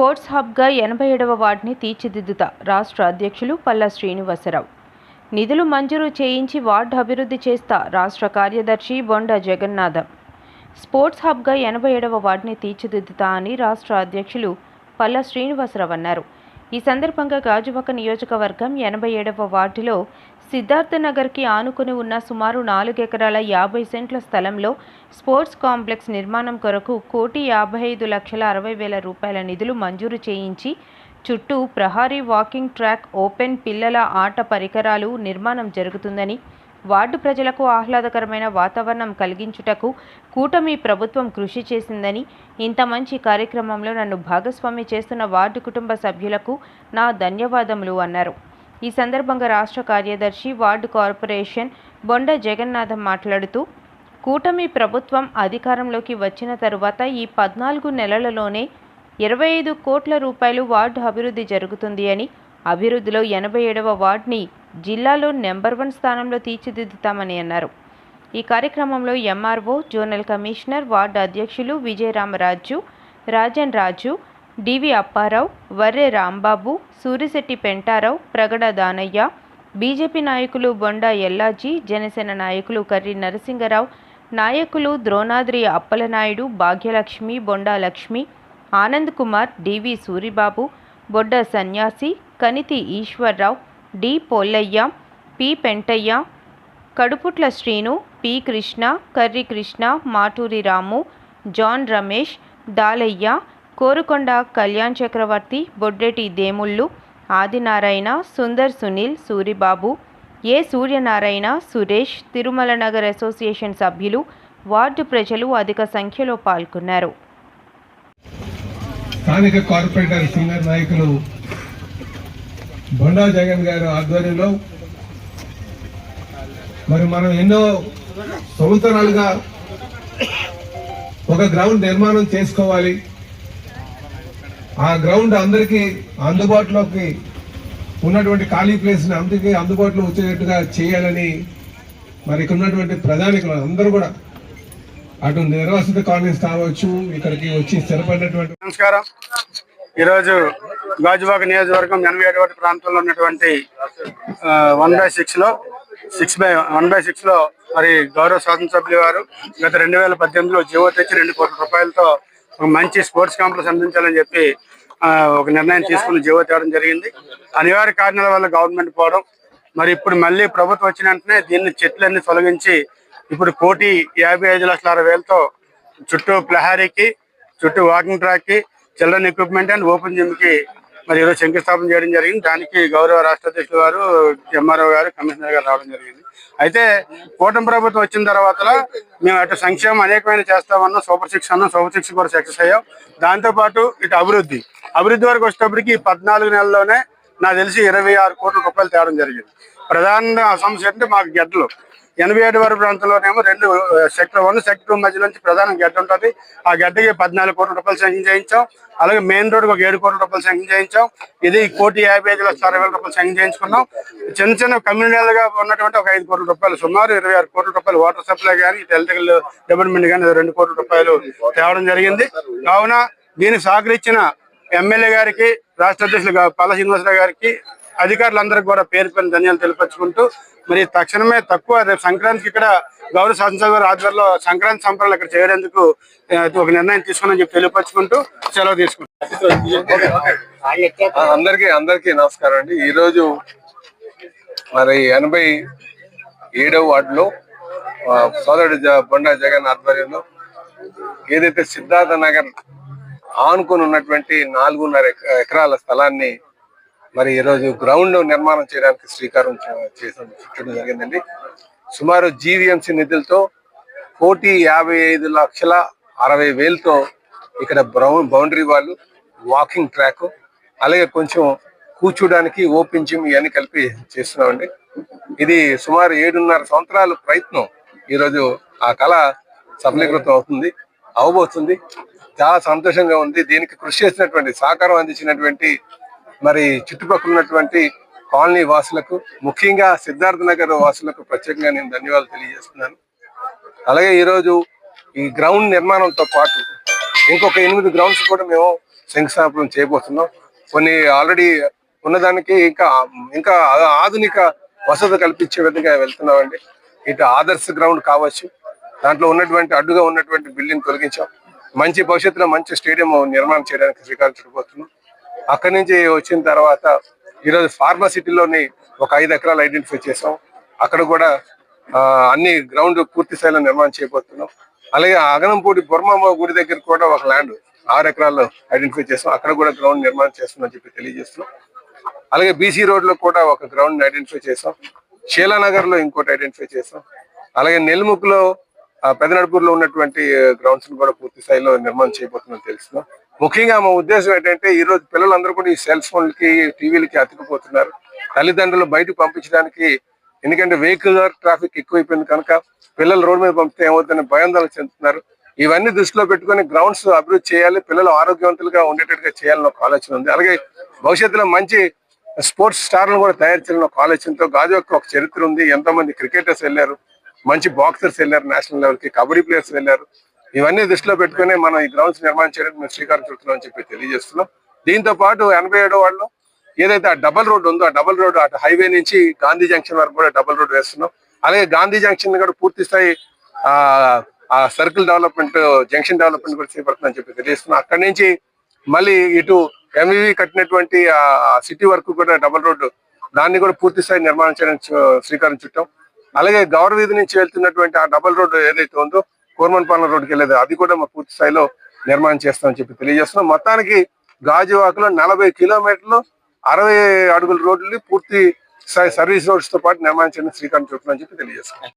Sports హబ్గా ఎనభై ఏడవ వార్డుని తీర్చిదిద్దుతా రాష్ట్ర అధ్యక్షులు పల్లా శ్రీనివాసరావు. నిధులు మంజూరు చేయించి వార్డు అభివృద్ధి చేస్తా రాష్ట్ర కార్యదర్శి బొండ జగన్నాథం. స్పోర్ట్స్ హబ్గా ఎనభై ఏడవ వార్డుని తీర్చిదిద్దుతా అని రాష్ట్ర అధ్యక్షులు పల్లా శ్రీనివాసరావు అన్నారు. ఈ సందర్భంగా గాజువాక నియోజకవర్గం ఎనభై ఏడవ వార్డులో సిద్ధార్థనగర్కి ఆనుకుని ఉన్న సుమారు నాలుగు ఎకరాల యాభై సెంట్ల స్థలంలో స్పోర్ట్స్ కాంప్లెక్స్ నిర్మాణం కొరకు కోటి యాభై ఐదు లక్షల అరవై వేల రూపాయల నిధులు మంజూరు చేయించి చుట్టూ ప్రహారీ వాకింగ్ ట్రాక్ ఓపెన్ పిల్లల ఆట పరికరాలు నిర్మాణం జరుగుతుందని వార్డు ప్రజలకు ఆహ్లాదకరమైన వాతావరణం కలిగించుటకు కూటమి ప్రభుత్వం కృషి చేసిందని ఇంత మంచి కార్యక్రమంలో నన్ను భాగస్వామి చేస్తున్న వార్డు కుటుంబ సభ్యులకు నా ధన్యవాదములు అన్నారు. ఈ సందర్భంగా రాష్ట్ర కార్యదర్శి వార్డు కార్పొరేషన్ బొండ జగన్నాథం మాట్లాడుతూ కూటమి ప్రభుత్వం అధికారంలోకి వచ్చిన తరువాత ఈ పద్నాలుగు నెలలలోనే ఇరవై ఐదు కోట్ల రూపాయలు వార్డు అభివృద్ధి జరుగుతుంది అని అభివృద్ధిలో ఎనభై ఏడవ వార్డుని జిల్లాలో నెంబర్ వన్ స్థానంలో తీర్చిదిద్దుతామని అన్నారు. ఈ కార్యక్రమంలో ఎంఆర్ఓ జోనల్ కమిషనర్ వార్డు అధ్యక్షులు విజయరామరాజు రాజన్ రాజు డివి అప్పారావు వర్రె రాంబాబు సూరిశెట్టి పెంటారావు ప్రగడ దానయ్య బీజేపీ నాయకులు బొండా ఎల్లాజీ జనసేన నాయకులు కర్రి నరసింగరావు నాయకులు Dronadri Appalanaidu Bhagyalakshmi Bonda Lakshmi Anand Kumar DV Suribabu Bodda Sanyasi Kaniti Eswarrao D. Pollayya P. Pentayya Kaduputla Srinu P. Krishna Karri Krishna Maturi Ramu John Ramesh Dalayya Korukonda Kalyan Chakravarthi Boddeti Demullu Adinarayana Sundar Sunil Suribabu A. Suryanarayana Suresh Tirumala Nagar association సభ్యులు ward ప్రజలు అధిక సంఖ్యలో పాల్గొన్నారు. స్థానిక corporator senior నాయకులు బొండా జగన్ గారి ఆధ్వర్యంలో మరి మనం ఎన్నో సంవత్సరాలుగా ఒక గ్రౌండ్ నిర్మాణం చేసుకోవాలి. ఆ గ్రౌండ్ అందరికీ అందుబాటులోకి ఉన్నటువంటి ఖాళీ ప్లేస్ని అందరికీ అందుబాటులో వచ్చేటట్టుగా చేయాలని మరి ఇక్కడ ఉన్నటువంటి ప్రధానికులు అందరూ కూడా అటు నిర్వాసిత కాలనీస్ కావచ్చు ఇక్కడికి వచ్చి స్థిరపడినటువంటి నమస్కారం. ఈరోజు గాజువాక నియోజకవర్గం ఎనభై ఏడు ప్రాంతంలో ఉన్నటువంటి వన్ బై సిక్స్లో సిక్స్ బై వన్ బై సిక్స్లో మరి గౌరవ శాసనసభ్యులు వారు గత రెండు వేల పద్దెనిమిదిలో జీవో తెచ్చి రెండు కోట్ల రూపాయలతో ఒక మంచి స్పోర్ట్స్ కాంప్లెక్స్ అందించాలని చెప్పి ఒక నిర్ణయం తీసుకుని జీవో తేవడం జరిగింది. అనివార్య కారణాల వల్ల గవర్నమెంట్ పోవడం మరి ఇప్పుడు మళ్ళీ ప్రభుత్వం వచ్చిన వెంటనే దీన్ని చెట్లన్నీ తొలగించి ఇప్పుడు కోటి యాభై ఐదు లక్షల అరవై వేలతో చుట్టూ ప్రహారీకి చుట్టూ వాకింగ్ ట్రాక్కి చిల్డ్రన్ ఎక్విప్మెంట్ అండ్ ఓపెన్ జిమ్కి మరి ఈరోజు శంకుస్థాపన చేయడం జరిగింది. దానికి గౌరవ రాష్ట్ర అధ్యక్షులు గారు ఎంఆర్ఓ గారు కమిషనర్ గారు రావడం జరిగింది. అయితే కూటమి ప్రభుత్వం వచ్చిన తర్వాత మేము అటు సంక్షేమం అనేకమైన చేస్తామన్నాం. సూపర్ సిక్స్ అన్నాం. సూపర్ సిక్స్ కూడా సక్సెస్ అయ్యాం. దాంతో పాటు ఇటు అభివృద్ధి. అభివృద్ధి వరకు వచ్చేటప్పటికి పద్నాలుగు నెలల్లోనే నాకు తెలిసి ఇరవై ఆరు కోట్ల రూపాయలు తేవడం జరిగింది. ప్రధాన సమస్య అంటే మాకు గెడ్డలు. ఎనభై ఏడు వరకు ప్రాంతంలోనేమో రెండు సెక్టర్ వన్ సెక్టర్ టూ మధ్య నుంచి ప్రధాన గడ్డ ఉంటుంది. ఆ గడ్డకి పద్నాలుగు కోట్ల రూపాయలు శాంక్షన్ చేయించాం. అలాగే మెయిన్ రోడ్ ఒక ఏడు కోట్ల రూపాయలు శాంక్షన్ చేయించాం. ఇది కోటి యాభై ఐదు లక్షల అరవై వేల రూపాయలు శాంక్షన్ చేయించుకున్నాం. చిన్న చిన్న కమ్యూనిటీలుగా ఉన్నటువంటి ఒక ఐదు కోట్ల రూపాయలు సుమారు ఇరవై ఆరు కోట్ల రూపాయలు వాటర్ సప్లై కానీ ఎలక్ట్రికల్ డిపార్ట్మెంట్ కానీ రెండు కోట్ల రూపాయలు తేవడం జరిగింది. కావున దీనికి సహకరించిన ఎమ్మెల్యే గారికి రాష్ట్ర అధ్యక్షులు గా- పల్ల శ్రీనివాసరావు గారికి అధికారులందరికీ కూడా పేరు పైన ధన్యాలు తెలియపరుచుకుంటూ మరి తక్షణమే తక్కువ రేపు సంక్రాంతికి ఇక్కడ గౌరవ శాసనసభ ఆధ్వర్యంలో సంక్రాంతి సంబరాలు ఇక్కడ చేయడానికి ఒక నిర్ణయం తీసుకుని చెప్పి తెలియపరచుకుంటూ సెలవు తీసుకుంటాం ఆ, అందరికీ అందరికీ నమస్కారం అండి. ఈరోజు మరి ఎనభై ఏడవ వార్డులో సోదరుడు బొండా జగన్ ఆధ్వర్యంలో ఏదైతే సిద్ధార్థ నగర్ ఆనుకుని ఉన్నటువంటి నాలుగున్నర ఎక- ఎకరాల స్థలాన్ని మరి ఈరోజు గ్రౌండ్ నిర్మాణం చేయడానికి శ్రీకారం చ- చుట్టడం జరిగిందండి. సుమారు జీవీఎంసీ నిధులతో కోటి యాభై ఐదు లక్షల అరవై వేలతో ఇక్కడ బ్రౌన్ బౌండరీ వాళ్ళు వాకింగ్ ట్రాక్ అలాగే కొంచెం కూర్చోడానికి ఓపెన్ జిమ్ ఇవన్నీ కలిపి చేస్తున్నామండి. ఇది సుమారు ఏడున్నర సంవత్సరాల ప్రయత్నం ఈరోజు ఆ కళ సఫలీకృతం అవుతుంది అవబోతుంది. చాలా సంతోషంగా ఉంది. దీనికి కృషి చేసినటువంటి సహకారం అందించినటువంటి మరి చుట్టుపక్కల ఉన్నటువంటి కాలనీ వాసులకు ముఖ్యంగా సిద్ధార్థ నగర్ వాసులకు ప్రత్యేకంగా నేను ధన్యవాదాలు తెలియజేస్తున్నాను. అలాగే ఈరోజు ఈ గ్రౌండ్ నిర్మాణంతో పాటు ఇంకొక ఎనిమిది గ్రౌండ్స్ కూడా మేము శంకుస్థాపన చేయబోతున్నాం. కొన్ని ఆల్రెడీ ఉన్నదానికి ఇంకా ఇంకా ఆధునిక వసతి కల్పించే విధంగా వెళ్తున్నామండి. ఇటు ఆదర్శ గ్రౌండ్ కావచ్చు దాంట్లో ఉన్నటువంటి అడ్డుగా ఉన్నటువంటి బిల్డింగ్ తొలగించాం. మంచి భవిష్యత్తులో మంచి స్టేడియం నిర్మాణం చేయడానికి శ్రీకారం చుట్టుకోతున్నాం అక్కడి నుంచి వచ్చిన తర్వాత ఈరోజు ఫార్మసిటీలోని ఒక ఐదు ఎకరాలు ఐడెంటిఫై చేసాం అక్కడ కూడా అన్ని గ్రౌండ్ పూర్తి స్థాయిలో నిర్మాణం చేయబోతున్నాం. అలాగే అగనంపూడి బొర్మమ్మ గుడి దగ్గర కూడా ఒక ల్యాండ్ ఆరు ఎకరాల్లో ఐడెంటిఫై చేస్తాం అక్కడ కూడా గ్రౌండ్ నిర్మాణం చేస్తున్నాం చెప్పి తెలియజేస్తున్నాం. అలాగే బీసీ రోడ్లో కూడా ఒక గ్రౌండ్ ఐడెంటిఫై చేసాం షీలానగర్లో ఇంకోటి ఐడెంటిఫై చేసాం అలాగే నెల్ముక్లో పెదనడుపూర్లో ఉన్నటువంటి గ్రౌండ్స్ కూడా పూర్తి స్థాయిలో నిర్మాణం చేయబోతుందని తెలుస్తున్నాం. ముఖ్యంగా మా ఉద్దేశం ఏంటంటే ఈ రోజు పిల్లలందరూ కూడా ఈ సెల్ ఫోన్లకి టీవీలకి అతుకుపోతున్నారు. తల్లిదండ్రులు బయటకు పంపించడానికి ఎందుకంటే వెహికల్ ట్రాఫిక్ ఎక్కువైపోయింది కనుక పిల్లలు రోడ్డు మీద పంపితే ఏమవుతుందని భయాందోళన చెందుతున్నారు. ఇవన్నీ దృష్టిలో పెట్టుకొని గ్రౌండ్స్ అభివృద్ధి చేయాలి పిల్లలు ఆరోగ్యవంతులుగా ఉండేటట్టుగా చేయాలని ఒక ఆలోచన ఉంది. అలాగే భవిష్యత్తులో మంచి స్పోర్ట్స్ స్టార్లను కూడా తయారు చేయాలని ఒక ఆలోచనతో గాజువాక్ ఒక చరిత్ర ఉంది. ఎంతోమంది క్రికెటర్స్ వెళ్ళారు మంచి బాక్సర్స్ వెళ్ళారు నేషనల్ లెవెల్కి కబడ్డీ ప్లేయర్స్ వెళ్ళారు. ఇవన్నీ దృష్టిలో పెట్టుకుని మనం ఈ గ్రౌండ్స్ నిర్మాణం చేయడానికి మేము శ్రీకారం చుడుతున్నాం అని చెప్పి తెలియజేస్తున్నాం. దీంతో పాటు ఎనభై ఏడో వాళ్ళు ఏదైతే ఆ డబల్ రోడ్ ఉందో ఆ డబల్ రోడ్ అటు హైవే నుంచి గాంధీ జంక్షన్ వరకు కూడా డబల్ రోడ్ వేస్తున్నాం. అలాగే గాంధీ జంక్షన్ కూడా పూర్తి స్థాయి ఆ సర్కిల్ డెవలప్మెంట్ జంక్షన్ డెవలప్మెంట్ కూడా చేపడుతుందని చెప్పి తెలియజేస్తున్నాం. అక్కడి నుంచి మళ్ళీ ఇటు ఎంవివి కట్టినటువంటి ఆ సిటీ వరకు కూడా డబల్ రోడ్డు దాన్ని కూడా పూర్తి స్థాయి నిర్మాణం చేయడానికి శ్రీకారం చుట్టాం. అలాగే గౌర వీధి నుంచి వెళ్తున్నటువంటి ఆ డబల్ రోడ్డు ఏదైతే ఉందో కోర్మన్పాలెం రోడ్డుకి వెళ్ళేది. అది కూడా మా పూర్తి స్థాయిలో నిర్మాణం చేస్తామని చెప్పి తెలియజేస్తున్నాం. మొత్తానికి గాజువాకలో నలభై కిలోమీటర్లు అరవై అడుగుల రోడ్లు పూర్తి స్థాయి సర్వీస్ రోడ్స్తో పాటు నిర్మాణం చేయడం శ్రీకారం చుట్టామని చెప్పి తెలియజేస్తున్నాం.